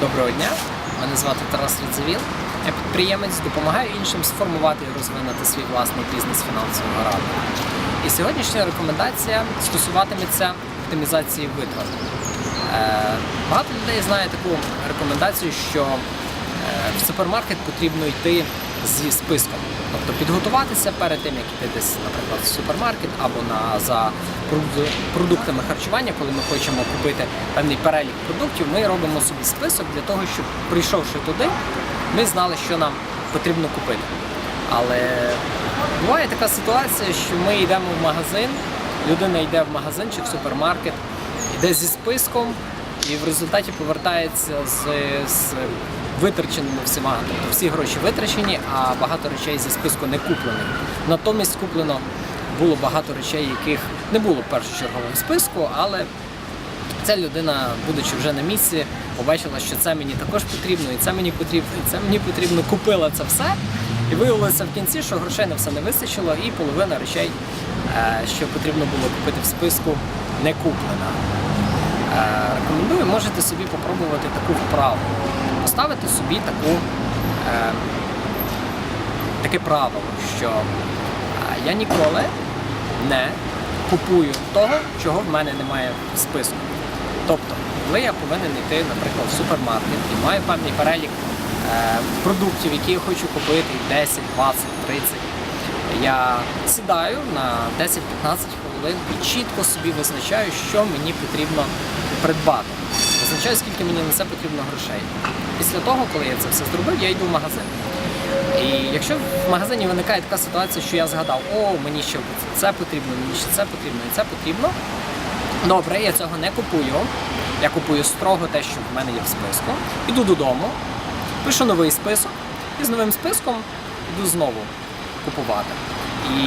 Доброго дня, мене звати Тарас Рідзевіл. Я підприємець, допомагаю іншим сформувати і розвинути свій власний бізнес фінансового раду. І сьогоднішня рекомендація стосуватиметься оптимізації витрат. Е, Багато людей знає таку рекомендацію, що е, в супермаркет потрібно йти зі списком. Тобто підготуватися перед тим, як йти десь, наприклад, в супермаркет або на, за продуктами харчування, коли ми хочемо купити певний перелік продуктів, ми робимо собі список для того, щоб прийшовши туди, ми знали, що нам потрібно купити. Але буває така ситуація, що ми йдемо в магазин, людина йде в магазин чи в супермаркет, йде зі списком і в результаті повертається з, з витраченими всіма. Тобто всі гроші витрачені, а багато речей зі списку не куплені. Натомість куплено було багато речей, яких не було в першочерговому списку, але ця людина, будучи вже на місці, побачила, що це мені також потрібно, і це мені потрібно, і це мені потрібно, купила це все. І виявилося в кінці, що грошей на все не вистачило, і половина речей, е, що потрібно було купити в списку, не куплена. Рекомендую, можете собі попробувати таку вправу. Поставити собі таку, е, таке правило, що е, я ніколи не купую того, чого в мене немає в списку. Тобто, коли я повинен йти, наприклад, в супермаркет і маю певний перелік е, продуктів, які я хочу купити 10, 20, 30, я сідаю на 10-15 хвилин і чітко собі визначаю, що мені потрібно придбати. Визначаю, скільки мені на це потрібно грошей. Після того, коли я це все зробив, я йду в магазин. І якщо в магазині виникає така ситуація, що я згадав, о, мені ще це потрібно, мені ще це потрібно і це потрібно. Добре, я цього не купую. Я купую строго те, що в мене є в списку. Іду додому, пишу новий список і з новим списком йду знову купувати. І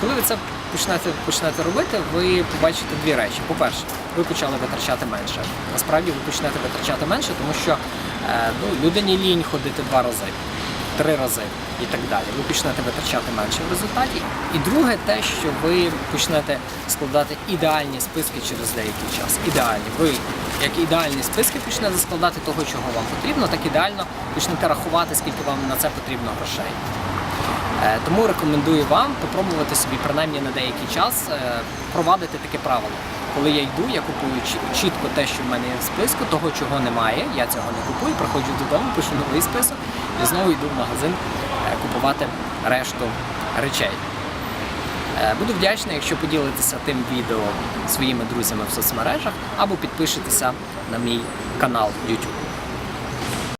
коли ви це почнете, почнете робити, ви побачите дві речі. По-перше, ви почали витрачати менше. Насправді ви почнете витрачати менше, тому що е, ну, людині лінь ходити два рази, три рази і так далі. Ви почнете витрачати менше в результаті. І друге, те, що ви почнете складати ідеальні списки через деякий час. Ідеальні. Ви як ідеальні списки почнете складати того, чого вам потрібно, так ідеально почнете рахувати, скільки вам на це потрібно грошей. Е, Тому рекомендую вам попробувати собі принаймні на деякий час е, провадити таке правило. Коли я йду, я купую чітко те, що в мене є в списку, того, чого немає, я цього не купую, приходжу додому, пишу новий список і знову йду в магазин е, купувати решту речей. Буду вдячний, якщо поділитеся тим відео своїми друзями в соцмережах або підпишетеся на мій канал YouTube.